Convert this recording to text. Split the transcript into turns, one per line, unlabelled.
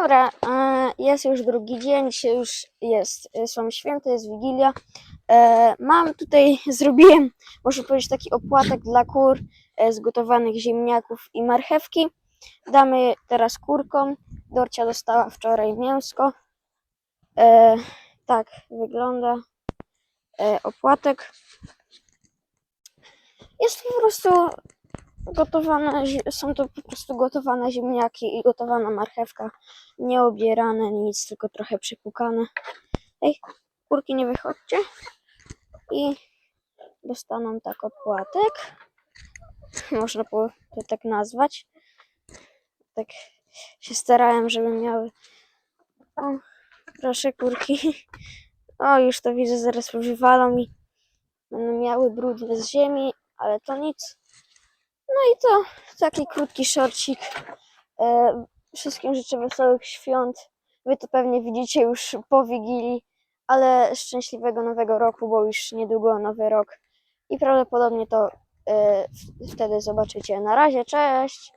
Dobra, jest już drugi dzień, dzisiaj już jest, są święta, jest Wigilia. E, Mam tutaj, zrobiłem, można powiedzieć, taki opłatek dla kur e, z gotowanych ziemniaków i marchewki. Damy teraz kurkom. Dorcia dostała wczoraj mięsko. E, Tak wygląda opłatek. Jest po prostu gotowane, są to po prostu gotowane ziemniaki i gotowana marchewka. Nie obierane, nic, tylko trochę przypukane. Ej, kurki nie wychodźcie. I dostaną tak opłatek. Można to tak nazwać. Tak się starałem, żeby miały. O, proszę kurki. O, już to widzę, zaraz wywalą mi. Będą miały brudne z ziemi, ale to nic. No i to taki krótki szorcik. E, wszystkim życzę wesołych świąt. Wy to pewnie widzicie już po Wigilii, ale szczęśliwego nowego roku, bo już niedługo nowy rok. I prawdopodobnie to e, wtedy zobaczycie. Na razie, cześć!